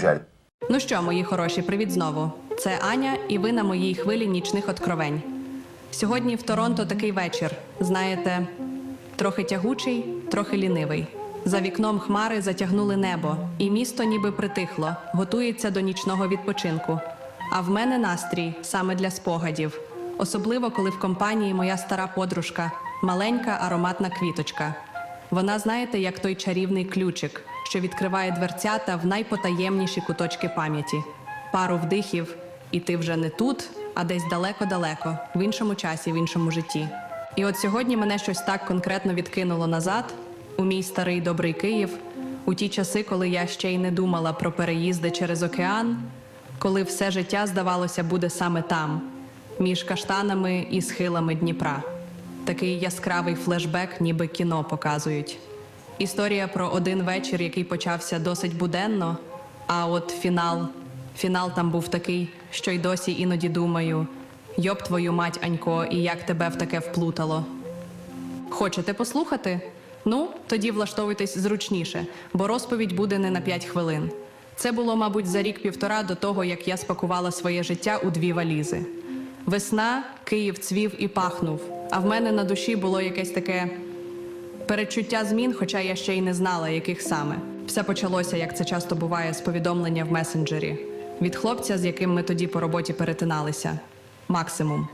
жаль. Ну що, мої хороші, привіт знову. Це Аня, і ви на моїй хвилі нічних откровень. Сьогодні в Торонто такий вечір. Знаєте, трохи тягучий, трохи лінивий. За вікном хмари затягнули небо, і місто ніби притихло, готується до нічного відпочинку. А в мене настрій саме для спогадів, особливо коли в компанії моя стара подружка, маленька ароматна квіточка. Вона, знаєте, як той чарівний ключик, що відкриває дверцята в найпотаємніші куточки пам'яті. Пару вдихів, і ти вже не тут, а десь далеко-далеко, в іншому часі, в іншому житті. І от сьогодні мене щось так конкретно відкинуло назад, у мій старий добрий Київ, у ті часи, коли я ще й не думала про переїзди через океан, коли все життя, здавалося, буде саме там, між каштанами і схилами Дніпра. Такий яскравий флешбек, ніби кіно показують. Історія про один вечір, який почався досить буденно, а от фінал, фінал там був такий, що й досі іноді думаю: йоб твою мать, Анько, і як тебе в таке вплутало. Хочете послухати? Ну, тоді влаштовуйтесь зручніше, бо розповідь буде не на 5 хвилин. Це було, мабуть, за рік-півтора до того, як я спакувала своє життя у дві валізи. Весна, Київ цвів і пахнув, а в мене на душі було якесь таке передчуття змін, хоча я ще й не знала, яких саме. Все почалося, як це часто буває, з повідомлення в месенджері від хлопця, з яким ми тоді по роботі перетиналися. Максимум.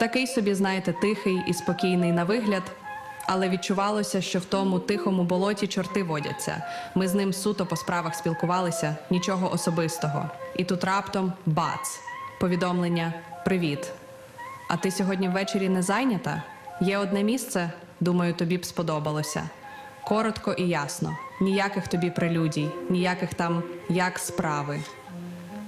Такий собі, знаєте, тихий і спокійний на вигляд, але відчувалося, що в тому тихому болоті чорти водяться. Ми з ним суто по справах спілкувалися, нічого особистого. І тут раптом бац! Повідомлення Привіт. А ти сьогодні ввечері не зайнята? Є одне місце, думаю, тобі б сподобалося. Коротко і ясно. Ніяких тобі прелюдій, ніяких там як справи.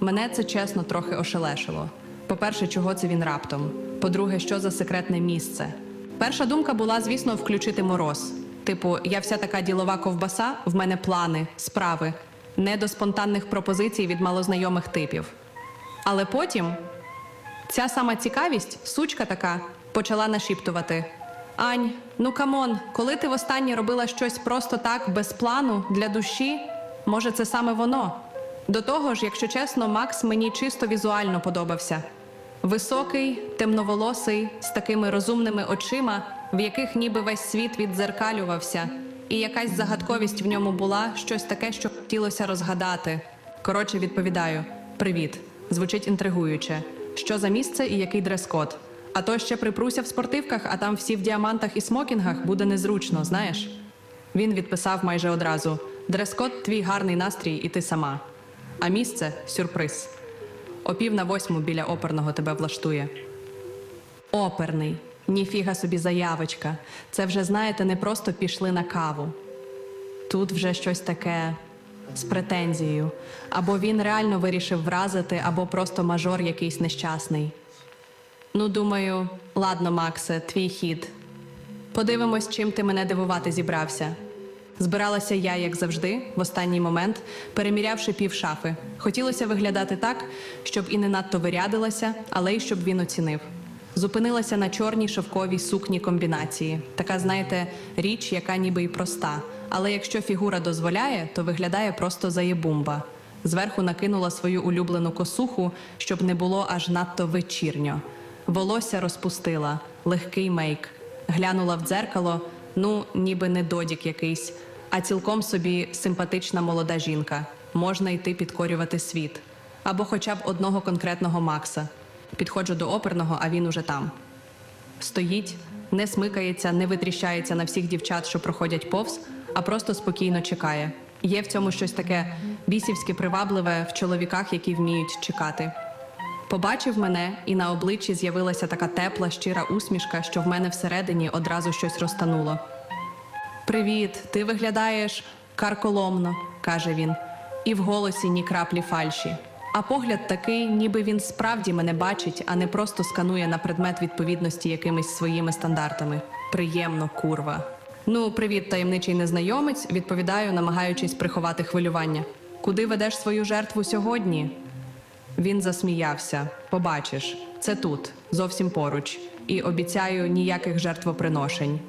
Мене це чесно трохи ошелешило. По-перше, чого це він раптом? По-друге, що за секретне місце? Перша думка була, звісно, включити мороз. Типу, я вся така ділова ковбаса, в мене плани, справи, не до спонтанних пропозицій від малознайомих типів. Але потім Ця сама цікавість, сучка така, почала нашіптувати: Ань, ну камон, коли ти востаннє робила щось просто так, без плану, для душі, може, це саме воно. До того ж, якщо чесно, Макс мені чисто візуально подобався. Високий, темноволосий, з такими розумними очима, в яких ніби весь світ віддзеркалювався, і якась загадковість в ньому була, щось таке, що хотілося розгадати. Коротше, відповідаю: привіт. Звучить інтригуюче. Що за місце і який дрес-код? А то ще припруся в спортивках, а там всі в діамантах і смокінгах буде незручно, знаєш? Він відписав майже одразу: дрес-код твій гарний настрій, і ти сама. А місце сюрприз. О пів на восьму біля оперного тебе влаштує. Оперний. Ніфіга собі заявочка. Це вже, знаєте, не просто пішли на каву. Тут вже щось таке з претензією. Або він реально вирішив вразити, або просто мажор якийсь нещасний. Ну, думаю, ладно, Максе, твій хід. Подивимось, чим ти мене дивувати зібрався. Збиралася я, як завжди, в останній момент, перемірявши пів шафи. Хотілося виглядати так, щоб і не надто вирядилася, але й щоб він оцінив. Зупинилася на чорній шовковій сукні комбінації. Така, знаєте, річ, яка ніби й проста. Але якщо фігура дозволяє, то виглядає просто заєбумба. Зверху накинула свою улюблену косуху, щоб не було аж надто вечірньо. Волосся розпустила, легкий мейк. Глянула в дзеркало, ну, ніби не додік якийсь, а цілком собі симпатична молода жінка. Можна йти підкорювати світ. Або хоча б одного конкретного Макса. Підходжу до оперного, а він уже там. Стоїть, не смикається, не витріщається на всіх дівчат, що проходять повз, а просто спокійно чекає. Є в цьому щось таке бісівське привабливе в чоловіках, які вміють чекати. Побачив мене, і на обличчі з'явилася така тепла, щира усмішка, що в мене всередині одразу щось розтануло. Привіт, ти виглядаєш карколомно, каже він, і в голосі ні краплі фальші. А погляд такий, ніби він справді мене бачить, а не просто сканує на предмет відповідності якимись своїми стандартами. Приємно, курва. Ну, привіт, таємничий незнайомець, відповідаю, намагаючись приховати хвилювання. Куди ведеш свою жертву сьогодні? Він засміявся. Побачиш, це тут, зовсім поруч, і обіцяю ніяких жертвоприношень.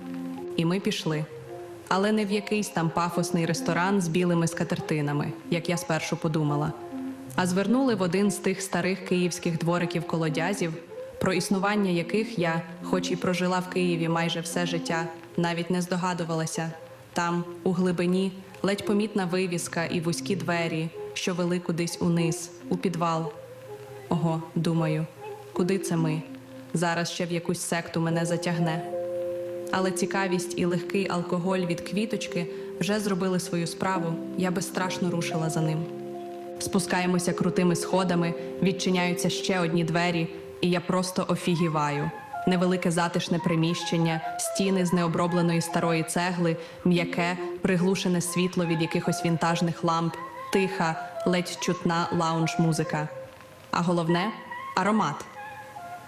І ми пішли. але не в якийсь там пафосний ресторан з білими скатертинами, як я спершу подумала, а звернули в один з тих старих київських двориків колодязів, про існування яких я, хоч і прожила в Києві майже все життя, навіть не здогадувалася. Там, у глибині, ледь помітна вивіска і вузькі двері, що вели кудись униз, у підвал. Ого, думаю, куди це ми? Зараз ще в якусь секту мене затягне. Але цікавість і легкий алкоголь від квіточки вже зробили свою справу, я безстрашно рушила за ним. Спускаємося крутими сходами, відчиняються ще одні двері, і я просто офігіваю. Невелике затишне приміщення, стіни з необробленої старої цегли, м'яке, приглушене світло від якихось вінтажних ламп, тиха, ледь чутна лаунж-музика. А головне аромат.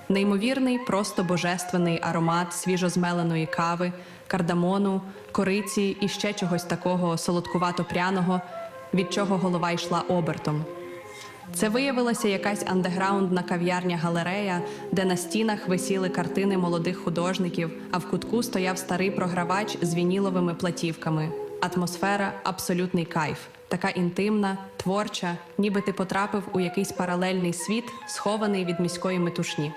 Неймовірний, просто божественний аромат свіжозмеленої кави, кардамону, кориці і ще чогось такого солодкувато-пряного, від чого голова йшла обертом. Це виявилася якась андеграундна кав'ярня-галерея, де на стінах висіли картини молодих художників, а в кутку стояв старий програвач з вініловими платівками. Атмосфера абсолютний кайф, така інтимна, творча, ніби ти потрапив у якийсь паралельний світ, схований від міської метушні.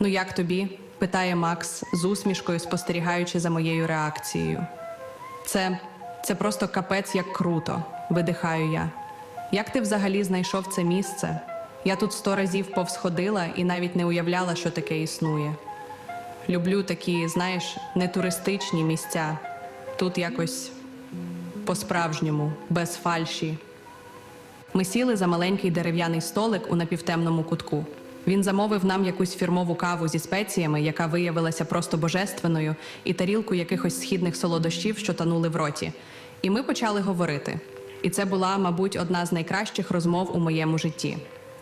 Ну як тобі? питає Макс з усмішкою, спостерігаючи за моєю реакцією. Це, це просто капець як круто, видихаю я. Як ти взагалі знайшов це місце? Я тут сто разів повсходила і навіть не уявляла, що таке існує. Люблю такі, знаєш, нетуристичні місця. Тут якось по-справжньому, без фальші. Ми сіли за маленький дерев'яний столик у напівтемному кутку. Він замовив нам якусь фірмову каву зі спеціями, яка виявилася просто божественною, і тарілку якихось східних солодощів, що танули в роті. І ми почали говорити. І це була, мабуть, одна з найкращих розмов у моєму житті.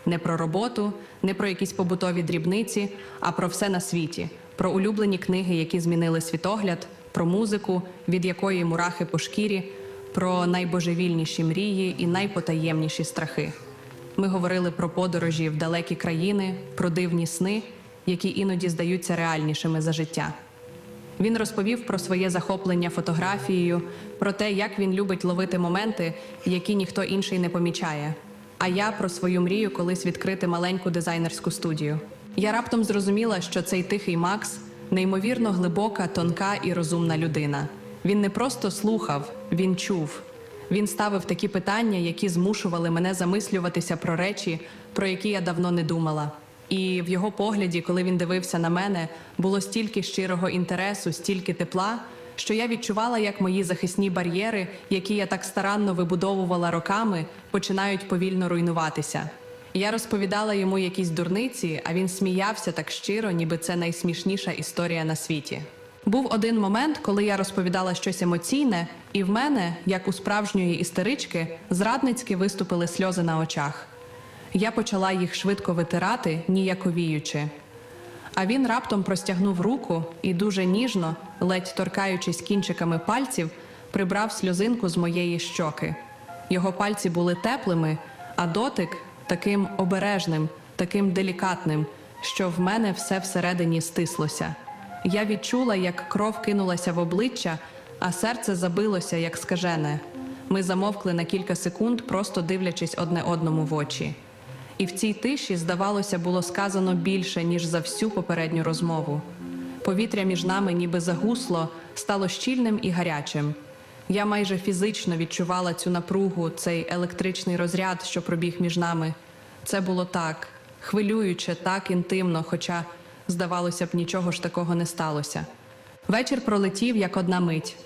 Не про роботу, не про якісь побутові дрібниці, а про все на світі, про улюблені книги, які змінили світогляд, про музику, від якої мурахи по шкірі, про найбожевільніші мрії і найпотаємніші страхи. Ми говорили про подорожі в далекі країни, про дивні сни, які іноді здаються реальнішими за життя. Він розповів про своє захоплення фотографією, про те, як він любить ловити моменти, які ніхто інший не помічає. А я про свою мрію колись відкрити маленьку дизайнерську студію. Я раптом зрозуміла, що цей тихий Макс неймовірно глибока, тонка і розумна людина. Він не просто слухав, він чув. Він ставив такі питання, які змушували мене замислюватися про речі, про які я давно не думала. І в його погляді, коли він дивився на мене, було стільки щирого інтересу, стільки тепла, що я відчувала, як мої захисні бар'єри, які я так старанно вибудовувала роками, починають повільно руйнуватися. Я розповідала йому якісь дурниці, а він сміявся так щиро, ніби це найсмішніша історія на світі. Був один момент, коли я розповідала щось емоційне, і в мене, як у справжньої істерички, зрадницьки виступили сльози на очах. Я почала їх швидко витирати, ніяковіючи. А він раптом простягнув руку і дуже ніжно, ледь торкаючись кінчиками пальців, прибрав сльозинку з моєї щоки. Його пальці були теплими, а дотик таким обережним, таким делікатним, що в мене все всередині стислося. Я відчула, як кров кинулася в обличчя, а серце забилося, як скажене. Ми замовкли на кілька секунд, просто дивлячись одне одному в очі. І в цій тиші, здавалося, було сказано більше, ніж за всю попередню розмову. Повітря між нами ніби загусло, стало щільним і гарячим. Я майже фізично відчувала цю напругу, цей електричний розряд, що пробіг між нами. Це було так хвилююче, так інтимно, хоча, здавалося б, нічого ж такого не сталося. Вечір пролетів як одна мить.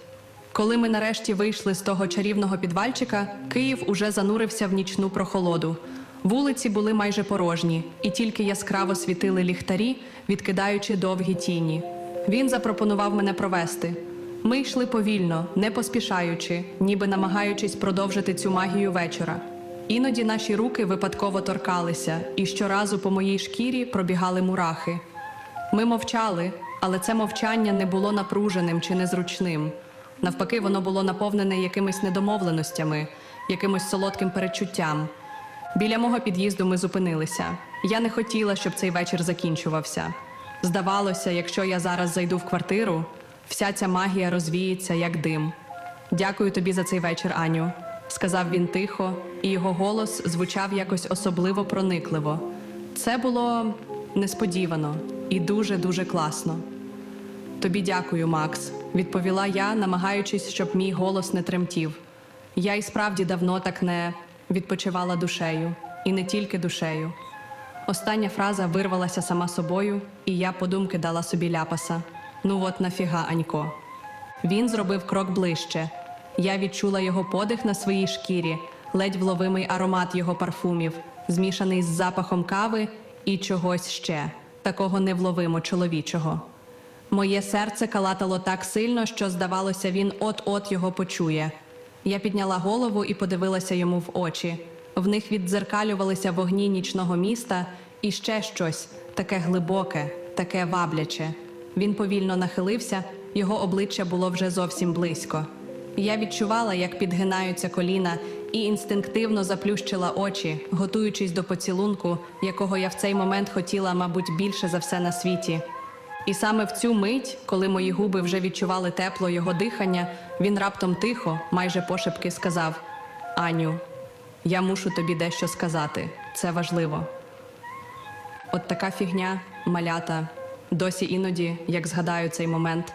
Коли ми нарешті вийшли з того чарівного підвальчика, Київ уже занурився в нічну прохолоду. Вулиці були майже порожні, і тільки яскраво світили ліхтарі, відкидаючи довгі тіні. Він запропонував мене провести. Ми йшли повільно, не поспішаючи, ніби намагаючись продовжити цю магію вечора. Іноді наші руки випадково торкалися, і щоразу по моїй шкірі пробігали мурахи. Ми мовчали, але це мовчання не було напруженим чи незручним. Навпаки, воно було наповнене якимись недомовленостями, якимось солодким перечуттям. Біля мого під'їзду ми зупинилися. Я не хотіла, щоб цей вечір закінчувався. Здавалося, якщо я зараз зайду в квартиру, вся ця магія розвіється як дим. Дякую тобі за цей вечір, Аню, сказав він тихо, і його голос звучав якось особливо проникливо. Це було несподівано і дуже дуже класно. Тобі дякую, Макс, відповіла я, намагаючись, щоб мій голос не тремтів. Я і справді давно так не відпочивала душею, і не тільки душею. Остання фраза вирвалася сама собою, і я подумки дала собі ляпаса. Ну от нафіга, Анько. Він зробив крок ближче. Я відчула його подих на своїй шкірі, ледь вловимий аромат його парфумів, змішаний з запахом кави і чогось ще, такого невловимо чоловічого. Моє серце калатало так сильно, що, здавалося, він от-от його почує. Я підняла голову і подивилася йому в очі. В них віддзеркалювалися вогні нічного міста і ще щось таке глибоке, таке вабляче. Він повільно нахилився, його обличчя було вже зовсім близько. Я відчувала, як підгинаються коліна, і інстинктивно заплющила очі, готуючись до поцілунку, якого я в цей момент хотіла, мабуть, більше за все на світі. І саме в цю мить, коли мої губи вже відчували тепло його дихання, він раптом тихо, майже пошепки сказав: Аню, я мушу тобі дещо сказати. Це важливо. От така фігня, малята. Досі іноді, як згадаю цей момент,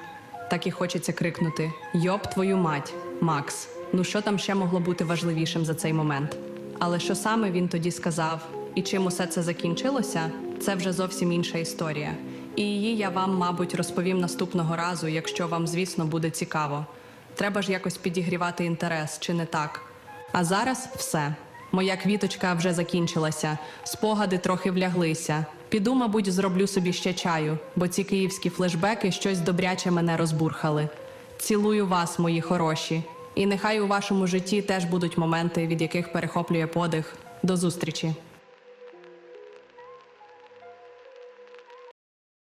так і хочеться крикнути: Йоб твою мать, Макс! Ну що там ще могло бути важливішим за цей момент? Але що саме він тоді сказав, і чим усе це закінчилося, це вже зовсім інша історія. І її я вам, мабуть, розповім наступного разу, якщо вам, звісно, буде цікаво. Треба ж якось підігрівати інтерес, чи не так? А зараз все. Моя квіточка вже закінчилася, спогади трохи вляглися. Піду, мабуть, зроблю собі ще чаю, бо ці київські флешбеки щось добряче мене розбурхали. Цілую вас, мої хороші, і нехай у вашому житті теж будуть моменти, від яких перехоплює подих. До зустрічі!